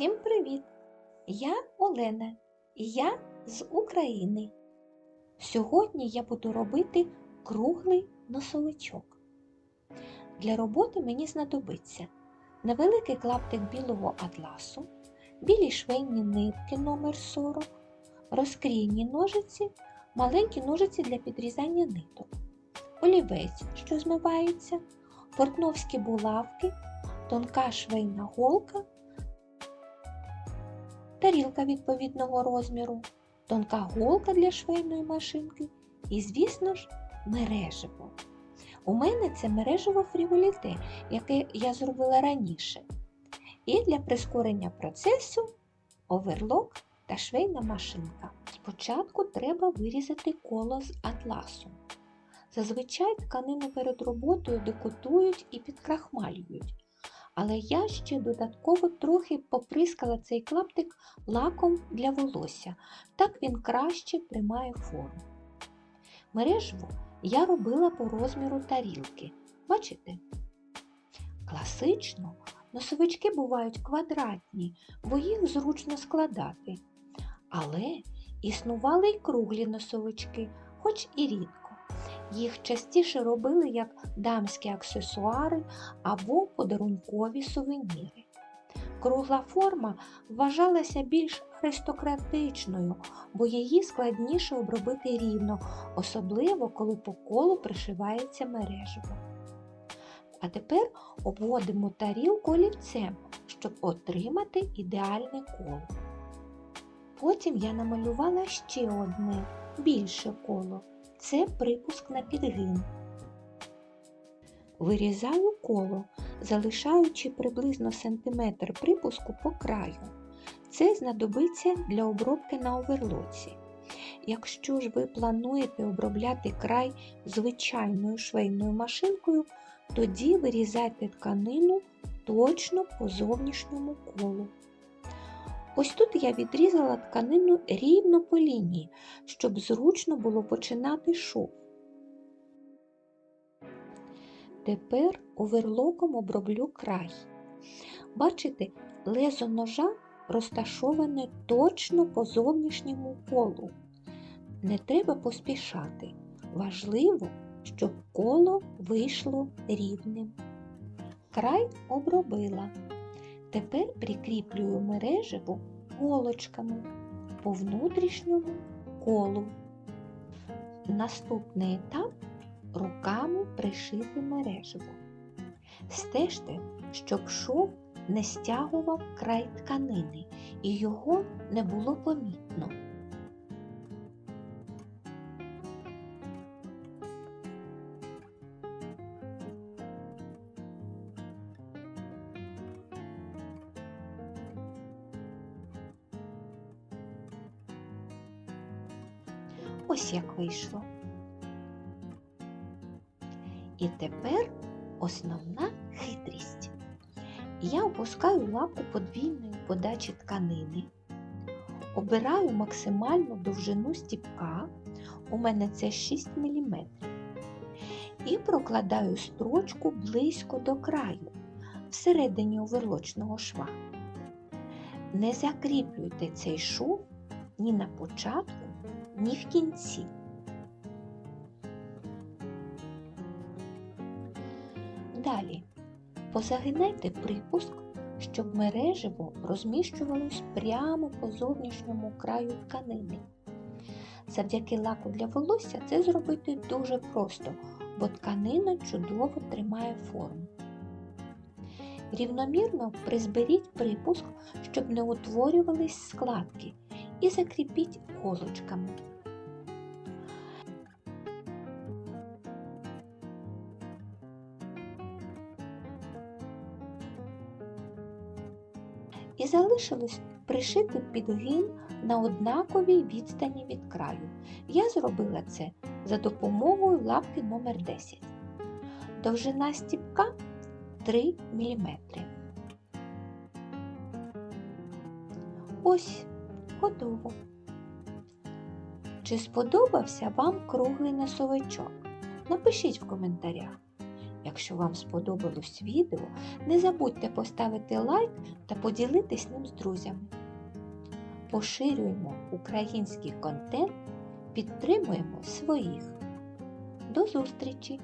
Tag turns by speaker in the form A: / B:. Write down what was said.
A: Всім привіт! Я Олена і я з України. Сьогодні я буду робити круглий носовичок. Для роботи мені знадобиться невеликий клаптик білого атласу, білі швейні нитки номер 40 розкрійні ножиці, маленькі ножиці для підрізання ниток, олівець, що змивається, портновські булавки, тонка швейна голка тарілка відповідного розміру, тонка голка для швейної машинки і, звісно ж, мереживо. У мене це мереживо фріволіте, яке я зробила раніше. І для прискорення процесу оверлок та швейна машинка. Спочатку треба вирізати коло з атласу. Зазвичай тканину перед роботою декотують і підкрахмалюють. Але я ще додатково трохи поприскала цей клаптик лаком для волосся. Так він краще тримає форму. Мережву я робила по розміру тарілки. Бачите? Класично носовички бувають квадратні, бо їх зручно складати. Але існували й круглі носовички, хоч і рідко. Їх частіше робили як дамські аксесуари або подарункові сувеніри. Кругла форма вважалася більш аристократичною, бо її складніше обробити рівно, особливо коли по колу пришивається мережево. А тепер обводимо тарілку олівцем, щоб отримати ідеальне коло. Потім я намалювала ще одне більше коло це припуск на підгин. Вирізаю коло, залишаючи приблизно сантиметр припуску по краю. Це знадобиться для обробки на оверлоці. Якщо ж ви плануєте обробляти край звичайною швейною машинкою, тоді вирізайте тканину точно по зовнішньому колу. Ось тут я відрізала тканину рівно по лінії, щоб зручно було починати шов. Тепер оверлоком оброблю край. Бачите, лезо ножа розташоване точно по зовнішньому колу. Не треба поспішати. Важливо, щоб коло вийшло рівним. Край обробила. Тепер прикріплюю мереживу голочками по внутрішньому колу. Наступний етап руками пришити мереживо. Стежте, щоб шов не стягував край тканини і його не було помітно. Ось як вийшло. І тепер основна хитрість. Я опускаю лапу подвійної подачі тканини, обираю максимальну довжину стіпка, у мене це 6 мм, і прокладаю строчку близько до краю, всередині оверлочного шва. Не закріплюйте цей шов ні на початку, ні в кінці. Далі позагинайте припуск, щоб мереживо розміщувалось прямо по зовнішньому краю тканини. Завдяки лаку для волосся це зробити дуже просто, бо тканина чудово тримає форму. Рівномірно призберіть припуск, щоб не утворювались складки, і закріпіть голочками. І залишилось пришити підгин на однаковій відстані від краю. Я зробила це за допомогою лапки номер 10 Довжина стіпка 3 мм. Ось готово. Чи сподобався вам круглий носовичок? Напишіть в коментарях. Якщо вам сподобалось відео, не забудьте поставити лайк та поділитись ним з друзями. Поширюємо український контент, підтримуємо своїх. До зустрічі!